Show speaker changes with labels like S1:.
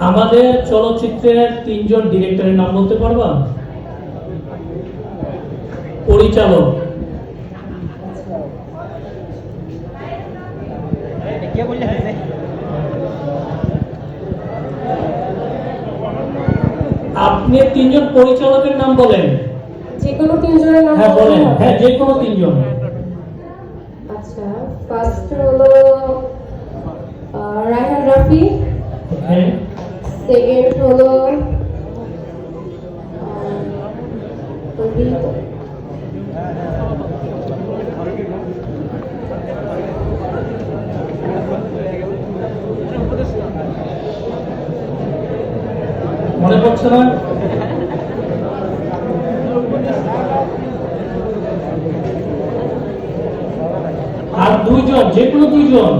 S1: আমাদের চলচ্চিত্রের তিনজন ডিরেক্টরের নাম বলতে পারবা? পরিচালক। আপনি তিনজন পরিচালকের নাম বলেন।
S2: যে কোনো তিনজনের নাম
S1: হ্যাঁ বলেন। হ্যাঁ যে কোনো তিনজন।
S2: আচ্ছা ফার্স্ট হলো রায়হান রাফি।
S1: হ্যাঁ।
S2: সেকেন্ড হলো
S1: মনে পড়ছে না? আর দুইজন যে কোনো দুইজন।